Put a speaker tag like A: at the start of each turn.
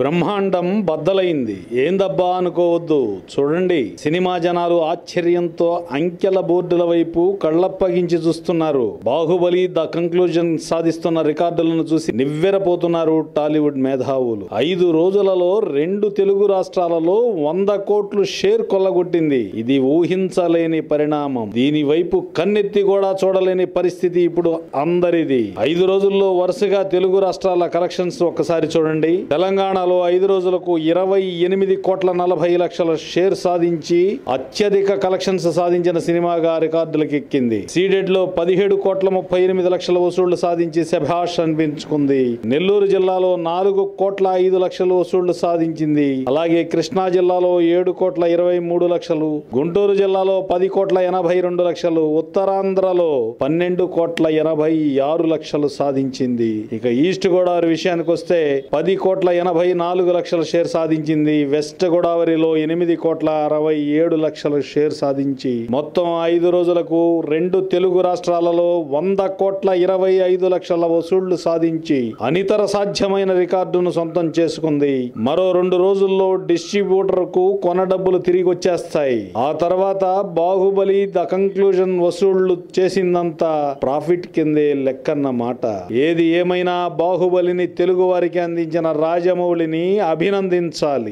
A: బ్రహ్మాండం బద్దలైంది. ఏందబ్బా అనుకోవద్దు. చూడండి సినిమా జనాలు ఆశ్చర్యంతో అంకెల బోర్డుల వైపు కళ్ళప్పగించి చూస్తున్నారు. బాహుబలి ద కంక్లూజన్ సాధిస్తున్న రికార్డులను చూసి నివ్వెరపోతున్నారు టాలీవుడ్ మేధావులు. ఐదు రోజులలో రెండు తెలుగు రాష్ట్రాలలో వంద కోట్లు షేర్ కొల్లగొట్టింది. ఇది ఊహించలేని పరిణామం. దీని వైపు కన్నెత్తి కూడా చూడలేని పరిస్థితి ఇప్పుడు అందరిది. ఐదు రోజుల్లో వరుసగా తెలుగు రాష్ట్రాల కలెక్షన్స్ ఒక్కసారి చూడండి. తెలంగాణలో ఐదు రోజులకు ఇరవై ఎనిమిది కోట్ల నలభై లక్షల షేర్ సాధించి అత్యధిక కలెక్షన్స్ సాధించిన సినిమాగా రికార్డులకు ఎక్కింది సీడెడ్లో పదిహేడు కోట్ల ముప్పై ఎనిమిది లక్షల వసూళ్ళు సాధించి శభాష్ అనిపించుకుంది. నెల్లూరు జిల్లాలో నాలుగు కోట్ల ఐదు లక్షల వసూళ్ళు సాధించింది. అలాగే కృష్ణా జిల్లాలో ఏడు కోట్ల ఇరవై మూడు లక్షలు గుంటూరు జిల్లాలో పది కోట్ల ఎనభై రెండు లక్షలు ఉత్తరాంధ్రలో పన్నెండు కోట్ల ఎనభై ఆరు లక్షలు సాధించింది. ఇక ఈస్ట్ గోదావరి విషయానికి వస్తే పది కోట్ల ఎనభై నాలుగు లక్షల షేర్ సాధించింది. వెస్ట్ గోదావరిలో ఎనిమిది కోట్ల అరవై ఏడు లక్షల షేర్ సాధించి మొత్తం ఐదు రోజులకు రెండు తెలుగు రాష్ట్రాలలో వంద కోట్ల ఇరవై ఐదు లక్షల వసూళ్ళు సాధించి అనితర సాధ్యమైన రికార్డును సొంతం చేసుకుంది. మరో రెండు రోజుల్లో డిస్ట్రిబ్యూటర్కు కొన డబ్బులు తిరిగి వచ్చేస్తాయి ఆ తర్వాత బాహుబలి ద కంక్లూజన్ వసూళ్ళు చేసిందంతా ప్రాఫిట్ కిందే లెక్కన్నమాట. ఏది ఏమైనా బాహుబలిని తెలుగు వారికి అందించిన రాజమౌళిని అభినందించాలి.